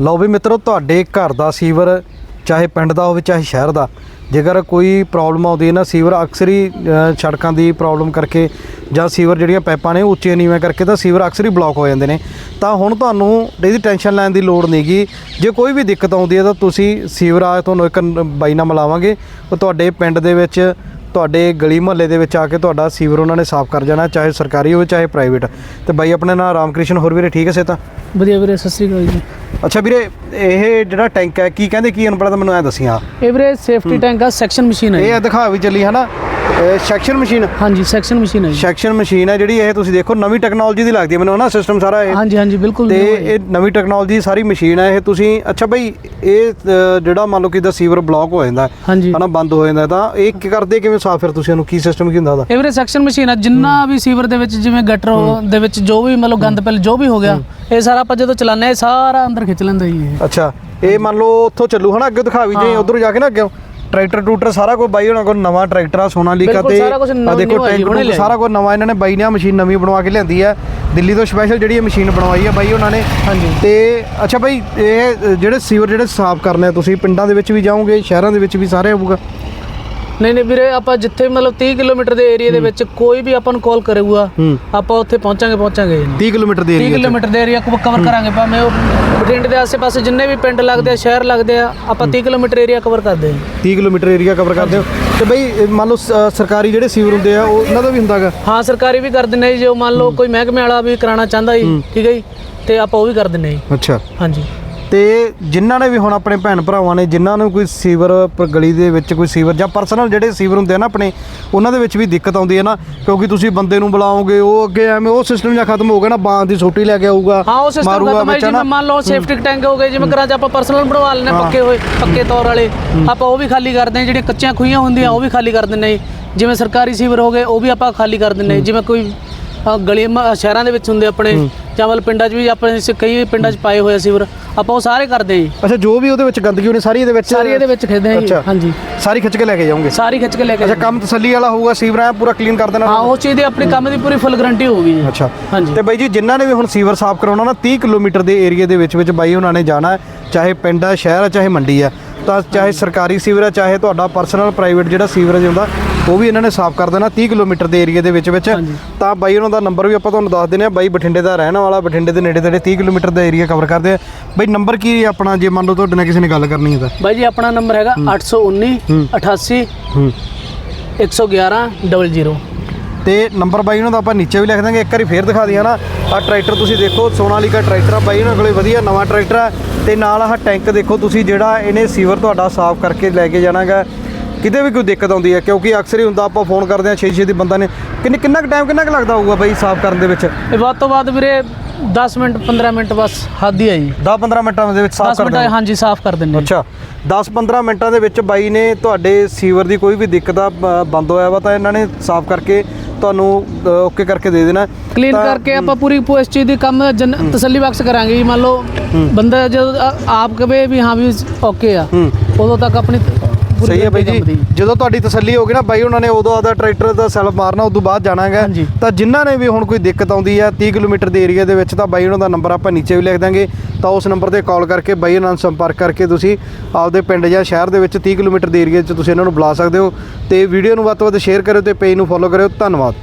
ਲਓ ਵੀ ਮਿੱਤਰੋ, ਤੁਹਾਡੇ ਘਰ ਦਾ ਸੀਵਰ, ਚਾਹੇ ਪਿੰਡ ਦਾ ਹੋਵੇ, ਚਾਹੇ ਸ਼ਹਿਰ ਦਾ, ਜੇਕਰ ਕੋਈ ਪ੍ਰੋਬਲਮ ਆਉਂਦੀ ਹੈ ਨਾ, ਸੀਵਰ ਅਕਸਰ ਹੀ ਸੜਕਾਂ ਦੀ ਪ੍ਰੋਬਲਮ ਕਰਕੇ ਜਾਂ ਸੀਵਰ ਜਿਹੜੀਆਂ ਪਾਈਪਾਂ ਨੇ ਉੱਚੀਆਂ ਨੀਵੇਂ ਕਰਕੇ ਤਾਂ ਸੀਵਰ ਅਕਸਰ ਹੀ ਬਲੌਕ ਹੋ ਜਾਂਦੇ ਨੇ। ਤਾਂ ਹੁਣ ਤੁਹਾਨੂੰ ਇਹਦੀ ਟੈਨਸ਼ਨ ਲੈਣ ਦੀ ਲੋੜ ਨਹੀਂਗੀ। ਜੇ ਕੋਈ ਵੀ ਦਿੱਕਤ ਆਉਂਦੀ ਹੈ ਤਾਂ ਤੁਸੀਂ ਸੀਵਰ ਆ, ਤੁਹਾਨੂੰ ਇੱਕ ਨ- ਬਾਈ ਨਾਲ ਮਿਲਾਵਾਂਗੇ। ਉਹ ਤੁਹਾਡੇ ਪਿੰਡ ਦੇ ਵਿੱਚ, ਤੁਹਾਡੇ ਗਲੀ ਮੁਹੱਲੇ ਦੇ ਵਿੱਚ ਆ ਕੇ ਤੁਹਾਡਾ ਸੀਵਰ ਉਹਨਾਂ ਨੇ ਸਾਫ਼ ਕਰ ਜਾਣਾ, ਚਾਹੇ ਸਰਕਾਰੀ ਹੋਵੇ, ਚਾਹੇ ਪ੍ਰਾਈਵੇਟ ਤੇ ਬਾਈ, ਆਪਣੇ ਨਾਲ ਰਾਮਕ੍ਰਿਸ਼ਨ, ਹੋਰ ਵੀਰੇ ਠੀਕ ਹੈ ਸੇ ਤਾਂ ਵਧੀਆ ਵੀਰੇ, ਸਤਿ ਸ੍ਰੀ ਅਕਾਲ ਜੀ। ਅੱਛਾ ਵੀਰੇ ਇਹ ਜਿਹੜਾ ਟੈਂਕ ਹੈ ਕੀ ਕਹਿੰਦੇ ਕੀ ਅਨਪੜ੍ਹ ਤਾਂ ਮੈਨੂੰ ਐ ਦੱਸੀਆਂ ਇਹ ਵੀਰੇ ਸੇਫਟੀ ਟੈਂਕ ਆ ਸੈਕਸ਼ਨ ਮਸ਼ੀਨ ਹੈ ਇਹ ਦਿਖਾ ਵੀ ਚੱਲੀ ਹੈ ਨਾ ਸੈਕਸ਼ਨ ਮਸ਼ੀਨ ਹਾਂਜੀ ਸੈਕਸ਼ਨ ਮਸ਼ੀਨ ਹੈ ਜੀ। ਸੈਕਸ਼ਨ ਮਸ਼ੀਨ ਹੈ ਜਿਹੜੀ ਇਹ ਤੁਸੀਂ ਦੇਖੋ ਨਵੀਂ ਟੈਕਨੋਲੋਜੀ ਦੀ ਲੱਗਦੀ ਹੈ। ਮੈਨੂੰ ਨਾ ਸਿਸਟਮ ਸਾਰਾ ਇਹ। ਹਾਂਜੀ ਹਾਂਜੀ ਬਿਲਕੁਲ ਤੇ ਹੈ। ਇਹ ਨਵੀਂ ਟੈਕਨੋਲੋਜੀ ਸਾਰੀ ਮਸ਼ੀਨ ਹੈ। ਇਹ ਤੁਸੀਂ ਅੱਛਾ ਬਈ ਇਹ ਜਿਹੜਾ ਮੰਨ ਲਓ ਕਿ ਦਾ ਸੀਵਰ ਬਲੌਕ ਹੋ ਜਾਂਦਾ ਹਨਾ ਬੰਦ ਹੋ ਜਾਂਦਾ ਤਾਂ ਇਹ ਕੀ ਕਰਦੇ ਕਿਵੇਂ ਸਾਫ਼ ਫਿਰ ਤੁਸੀਂ ਇਹਨੂੰ ਕੀ ਸਿਸਟਮ ਕੀ ਹੁੰਦਾ ਉਹਦਾ? ਇਹ ਵੀਰੇ ਸੈਕਸ਼ਨ ਮਸ਼ੀਨ ਆ ਜਿੰਨਾ ਵੀ ਸੀਵਰ ਦੇ ਵਿੱਚ ਜਿਵੇਂ ਗਟਰ ਦੇ ਵਿੱਚ ਜੋ ਵੀ ਮਤਲਬ ਗੰਦ ਪੈਲ ਜੋ ਵੀ ਹੋ ਗਿਆ ਇਹ ਸਾਰਾ ਆਪਾਂ ਜਦੋਂ ਚਲਾਉਂਦੇ ਹਾਂ ਇਹ ਸਾਰਾ ਅੰਦਰ ਖਿੱਚ ਲੈਂਦਾ ਜੀ ਇਹ। ਅੱਛਾ ਇਹ ਮੰਨ ਲਓ ਉੱਥੋਂ ਚੱਲੂ ਹਨਾ ਅੱਗੇ ਦਿਖਾ ਵੀ ਜੇ ਉਧਰ ਜਾ ਕੇ ਨਾ ਅੱਗੇ ਟਰੈਕਟਰ ਟੂਟਰ ਸਾਰਾ ਕੁਝ ਬਾਈ ਉਹਨਾਂ ਕੋਲ ਨਵਾਂ ਟਰੈਕਟਰ ਆ ਸੋਨਾਲੀਕਾ ਬਿਲਕੁਲ, ਤੇ ਆ ਦੇਖੋ ਆ ਟੈਂਕ ਲਿਆਏ। ਸਾਰਾ ਕੁਝ ਨਵਾਂ ਇਹਨਾਂ ਨੇ ਬਾਈ ਨੇ ਮਸ਼ੀਨ ਨਵੀਂ ਬਣਵਾ ਕੇ ਲਿਆਂਦੀ ਹੈ ਦਿੱਲੀ ਤੋਂ ਸਪੈਸ਼ਲ ਜਿਹੜੀ ਇਹ ਮਸ਼ੀਨ ਬਣਵਾਈ ਹੈ ਬਾਈ ਉਹਨਾਂ ਨੇ। ਹਾਂਜੀ। ਤੇ ਅੱਛਾ ਬਾਈ ਇਹ ਜਿਹੜੇ ਸੀਵਰ ਜਿਹੜੇ ਸਾਫ਼ ਕਰਨੇ ਆ ਤੁਸੀਂ ਪਿੰਡਾਂ ਦੇ ਵਿੱਚ ਵੀ ਜਾਓਗੇ ਸ਼ਹਿਰਾਂ ਦੇ ਵਿੱਚ ਵੀ ਸਾਰੇ ਹੋਊਗਾ ਨਹੀਂ ਨਹੀਂ ਵੀਰੇ ਆਪਾਂ ਜਿੱਥੇ ਮਤਲਬ 30 ਕਿਲੋਮੀਟਰ ਦੇ ਏਰੀਆ ਦੇ ਵਿੱਚ ਕੋਈ ਵੀ ਆਪਾਂ ਨੂੰ ਕਾਲ ਕਰੇਗਾ ਆਪਾਂ ਉੱਥੇ ਪਹੁੰਚਾਂਗੇ ਪਹੁੰਚਾਂਗੇ ਜੀ। 30 ਕਿਲੋਮੀਟਰ ਦੇ 30 ਏਰੀਆ ਕਿਲੋਮੀਟਰ ਦੇ ਏਰੀਆ ਕੋ ਕਵਰ ਕਰਾਂਗੇ ਭਾਵੇਂ ਉਹ ਬਠਿੰਡੇ ਦੇ ਆਸ-ਪਾਸੇ ਜਿੰਨੇ ਵੀ ਪਿੰਡ ਲੱਗਦੇ ਆ ਸ਼ਹਿਰ ਲੱਗਦੇ ਆ ਆਪਾਂ 30 ਕਿਲੋਮੀਟਰ ਏਰੀਆ ਕਵਰ ਕਰਦੇ ਹਾਂ 30 ਕਿਲੋਮੀਟਰ ਏਰੀਆ ਕਵਰ ਕਰਦੇ ਹੋ। ਤੇ ਬਈ ਮੰਨ ਲਓ ਸਰਕਾਰੀ ਜਿਹੜੇ ਸੀਵਰ ਹੁੰਦੇ ਆ ਉਹ ਉਹਨਾਂ ਦਾ ਵੀ ਹੁੰਦਾਗਾ? ਹਾਂ ਸਰਕਾਰੀ ਵੀ ਕਰ ਦਿੰਦੇ ਜੀ ਜੋ ਮੰਨ ਲਓ ਕੋਈ ਮਹਿਕਮੇ ਵਾਲਾ ਵੀ ਕਰਾਉਣਾ ਚਾਹੁੰਦਾ ਜੀ ਠੀਕ ਹੈ ਜੀ ਤੇ ਆਪਾਂ ਉਹ ਵੀ ਕਰ ਦਿੰਦੇ ਆ ਜੀ। ਅੱਛਾ। ਹਾਂਜੀ। ਤੇ ਜਿਨ੍ਹਾਂ ਨੇ ਵੀ ਹੁਣ ਆਪਣੇ ਭੈਣ ਭਰਾਵਾਂ ਨੇ ਜਿਨ੍ਹਾਂ ਨੂੰ ਕੋਈ ਸੀਵਰ ਗਲੀ ਦੇ ਵਿੱਚ ਕੋਈ ਸੀਵਰ ਜਾਂ ਪਰਸਨਲ ਜਿਹੜੇ ਸੀਵਰ ਹੁੰਦੇ ਆ ਨਾ ਆਪਣੇ ਉਹਨਾਂ ਦੇ ਵਿੱਚ ਵੀ ਦਿੱਕਤ ਆਉਂਦੀ ਹੈ ਨਾ ਕਿਉਂਕਿ ਤੁਸੀਂ ਬੰਦੇ ਨੂੰ ਬੁਲਾਓਗੇ ਉਹ ਅੱਗੇ ਐਵੇਂ ਉਹ ਸਿਸਟਮ ਜਾਂ ਖਤਮ ਹੋ ਗਿਆ ਨਾ ਬਾਂਹ ਦੀ ਸੋਟੀ ਲੈ ਕੇ ਆਊਗਾ ਹਾਂ ਉਹ ਸਿਸਟਮ ਖਤਮ ਹੈ ਜਿਵੇਂ ਮੰਨ ਲਓ ਸੇਫਟੀ ਟੈਂਕ ਹੋ ਗਏ ਜਿਵੇਂ ਘਰਾਂ 'ਚ ਆਪਾਂ ਪਰਸਨਲ ਬਣਵਾ ਲੈਣੇ ਪੱਕੇ ਹੋਏ ਪੱਕੇ ਤੌਰ ਵਾਲੇ ਆਪਾਂ ਉਹ ਵੀ ਖਾਲੀ ਕਰਦੇ ਜਿਹੜੀਆਂ ਕੱਚੀਆਂ ਖੂਹੀਆਂ ਹੁੰਦੀਆਂ ਉਹ ਵੀ ਖਾਲੀ ਕਰ ਦਿੰਦੇ। ਜਿਵੇਂ ਸਰਕਾਰੀ ਸੀਵਰ ਹੋ ਗਏ ਉਹ ਵੀ ਆਪਾਂ ਖਾਲੀ ਕਰ ਦਿੰਦੇ। ਜਿਵੇਂ ਕੋਈ ਗਲੀ ਸ਼ਹਿਰਾਂ ਦੇ ਵਿੱਚ ਹੁੰਦੇ ਆਪਣੇ ਮਤਲਬ ਪਿੰਡਾਂ 'ਚ ਵੀ ਆਪਣੇ ਕਈ ਪਿੰਡਾਂ 'ਚ ਪਾਏ ਹੋਏ ਆ ਸੀਵਰ। ਆਪਾਂ ਉਹ ਸਾਰੇ ਕਰਦੇ ਹਾਂ ਜੀ। ਅੱਛਾ ਜੋ ਵੀ ਉਹਦੇ ਵਿੱਚ ਗੰਦਗੀ ਹੋਣੀ ਸਾਰੀ ਇਹਦੇ ਵਿੱਚ ਸਾਰੀ ਇਹਦੇ ਵਿੱਚ ਖੇਡਦੇ ਹਾਂ ਜੀ। ਹਾਂਜੀ। ਸਾਰੀ ਖਿੱਚ ਕੇ ਲੈ ਕੇ ਜਾਓਗੇ? ਸਾਰੀ ਖਿੱਚ ਕੇ ਲੈ ਕੇ ਅੱਛਾ ਕੰਮ ਤਸੱਲੀ ਵਾਲਾ ਹੋਊਗਾ ਸੀਵਰ ਐ ਪੂਰਾ ਕਲੀਨ ਕਰ ਦੇਣਾ ਹਾਂ ਉਸ ਚੀਜ਼ ਦੀ ਆਪਣੀ ਕੰਮ ਦੀ ਪੂਰੀ ਫੁੱਲ ਗਾਰੰਟੀ ਹੋਊਗੀ ਜੀ। ਅੱਛਾ। ਹਾਂਜੀ। ਤੇ ਬਾਈ ਜੀ ਜਿਨ੍ਹਾਂ ਨੇ ਵੀ ਹੁਣ ਸੀਵਰ ਸਾਫ਼ ਕਰਾਉਣਾ ਨਾ 30 ਕਿਲੋਮੀਟਰ ਦੇ ਏਰੀਆ ਦੇ ਵਿੱਚ ਵਿੱਚ ਬਾਈ ਉਹਨਾਂ ਨੇ ਜਾਣਾ ਚਾਹੇ ਪਿੰਡ ਹੈ ਸ਼ਹਿਰ ਹੈ ਚਾਹੇ ਮੰਡੀ ਹੈ ਤਾਂ ਚਾਹੇ ਸਰਕਾਰੀ ਸੀਵਰ ਹੈ ਚਾਹੇ ਤੁਹਾਡਾ ਪਰਸਨਲ ਪ੍ਰਾਈਵੇਟ ਜਿਹੜਾ ਸੀਵਰੇਜ ਹੁੰਦਾ ਉਹ ਵੀ ਇਹਨਾਂ ਨੇ ਸਾਫ਼ ਕਰ ਦੇਣਾ 30 ਕਿਲੋਮੀਟਰ ਦੇ ਏਰੀਆ ਦੇ ਵਿੱਚ ਵਿੱਚ। ਤਾਂ ਬਾਈ ਉਹਨਾਂ ਦਾ ਨੰਬਰ ਵੀ ਆਪਾਂ ਤੁਹਾਨੂੰ ਦੱਸ ਦਿੰਦੇ ਆ ਬਾਈ ਬਠਿੰਡੇ ਦਾ ਰਹਿਣ ਵਾਲਾ ਬਠਿੰਡੇ ਦੇ ਨੇੜੇ ਤੇੜੇ 30 ਕਿਲੋਮੀਟਰ ਦਾ ਏਰੀਆ ਕਵਰ ਕਰਦੇ ਆ। ਬਾਈ ਨੰਬਰ ਕੀ ਆਪਣਾ? ਜੇ ਮੰਨ ਲਓ ਤੁਹਾਡੇ ਨਾਲ ਕਿਸੇ ਨੇ ਗੱਲ ਕਰਨੀ ਹੈ ਤਾਂ। ਬਾਈ ਜੀ ਆਪਣਾ ਨੰਬਰ ਹੈਗਾ 819 88 ਹੂੰ। 111 00 ਤੇ ਨੰਬਰ ਬਾਈ ਉਹਨਾਂ ਦਾ ਆਪਾਂ ਨੀਚੇ ਵੀ ਲਿਖ ਦਾਂਗੇ। ਇੱਕ ਵਾਰੀ ਫੇਰ ਦਿਖਾ ਦਿਆਂ ਨਾ। ਆਹ ਟਰੈਕਟਰ ਤੁਸੀਂ ਦੇਖੋ ਸੋਨਾਲੀਕਾ ਟਰੈਕਟਰ ਆ। ਬਾਈ ਉਹਨਾਂ ਕੋਲੇ ਵਧੀਆ ਨਵਾਂ ਟਰੈਕਟਰ ਆ। ਤੇ ਨਾਲ ਆਹ ਟੈਂਕ ਦੇਖੋ ਤੁਸੀਂ ਜਿਹੜਾ ਇਹਨੇ ਸੀਵਰ ਤੁਹਾਡਾ ਸਾਫ਼ ਕਰਕੇ ਲੈ ਕੇ ਜਾਣਾਗਾ। ਕਿਤੇ ਵੀ ਕੋਈ ਦਿੱਕਤ ਆਉਂਦੀ ਹੈ ਕਿਉਂਕਿ ਅਕਸਰ ਹੀ ਹੁੰਦਾ ਆਪਾਂ ਫੋਨ ਕਰਦੇ ਆ ਛੇ ਛੇ ਦੀ ਬੰਦਾ ਨੇ। ਕਿੰਨੇ ਕਿੰਨਾ ਕੁ ਟਾਈਮ ਕਿੰਨਾ ਕੁ ਲੱਗਦਾ ਹੋਊਗਾ ਬਾਈ ਸਾਫ਼ ਕਰਨ ਦੇ ਵਿੱਚ? ਇਹ ਵੱਧ ਤੋਂ ਵੱਧ ਵੀਰੇ 10 ਮਿੰਟ 15 ਮਿੰਟ ਬਸ ਹੱਦ ਹੀ ਆ ਜੀ। 10 15 ਮਿੰਟਾਂ ਦੇ ਵਿੱਚ ਸਾਫ਼ 10 ਕਰ ਮਿੰਟ ਦਿੰਦੇ। ਹਾਂਜੀ ਸਾਫ਼ ਕਰ ਦਿੰਦੇ ਹਾਂ। ਅੱਛਾ 10-15 ਮਿੰਟਾਂ ਦੇ ਵਿੱਚ ਬਾਈ ਨੇ ਤੁਹਾਡੇ ਸੀਵਰ ਦੀ ਕੋਈ ਵੀ ਦਿੱਕਤ ਆ ਬ- ਬੰਦ ਹੋਇਆ ਵਾ ਤਾਂ ਇਹਨਾਂ ਨੇ ਸਾਫ਼ ਕਰਕੇ ਤੁਹਾਨੂੰ ਓਕੇ ਕਰਕੇ ਦੇ ਦੇਣਾ। ਕਲੀਨ ਤਾਂ- ਕਰਕੇ ਆਪਾਂ ਪੂਰੀ ਪੂ- ਇਸ ਚੀਜ਼ ਦੀ ਕੰਮ ਜਨ- ਤਸੱਲੀ ਬਖਸ਼ ਕਰਾਂਗੇ ਜੀ ਮੰਨ ਲਓ ਬੰਦਾ ਜਦੋਂ ਆ- ਆਪ ਕਵੇ ਵੀ ਹਾਂ ਵੀ ਓਕੇ ਆ। ਹੂੰ। ਉਦੋਂ ਤੱਕ ਆਪਣੀ ਪੂਰੀ ਸਹੀ ਹੈ ਬਾਈ ਜੀ। ਜਦੋਂ ਤੁਹਾਡੀ ਤਸੱਲੀ ਹੋ ਗਈ ਨਾ ਬਾਈ ਉਹਨਾਂ ਨੇ ਉਦੋਂ ਆਦਾ ਟਰੈਕਟਰ ਦਾ ਸੈਲਫ ਮਾਰਨਾ ਉਦੋਂ ਬਾਅਦ ਜਾਣਾਗਾ। ਤਾਂ ਜਿਨ੍ਹਾਂ ਨੇ ਵੀ ਹੁਣ ਕੋਈ ਦਿੱਕਤ ਆਉਂਦੀ ਹੈ 30 ਕਿਲੋਮੀਟਰ ਦੇ ਏਰੀਆ ਦੇ ਵਿੱਚ ਤਾਂ ਬਾਈ ਉਹਨਾਂ ਦਾ ਨੰਬਰ ਆਪਾਂ ਨੀਚੇ ਵੀ ਲਿਖ ਦਾਂਗੇ ਤਾਂ ਉਸ ਨੰਬਰ ਤੇ ਕਾਲ ਕਰਕੇ ਬਾਈ ਨਾਲ ਸੰਪਰਕ ਕਰਕੇ ਤੁਸੀਂ ਆਪਦੇ ਪਿੰਡ ਜਾਂ ਸ਼ਹਿਰ ਦੇ ਵਿੱਚ 30 ਕਿਲੋਮੀਟਰ ਦੇ ਏਰੀਆ 'ਚ ਤੁਸੀਂ ਇਹਨਾਂ ਨੂੰ ਬੁਲਾ ਸਕਦੇ ਹੋ। ਤੇ ਵੀਡੀਓ ਨੂੰ ਵੱਧ ਤੋਂ ਵੱਧ ਸ਼ੇਅਰ ਕਰਿਓ ਤੇ ਪੇਜ ਨੂੰ ਫੋਲੋ ਕਰਿਓ। ਧੰਨਵਾਦ।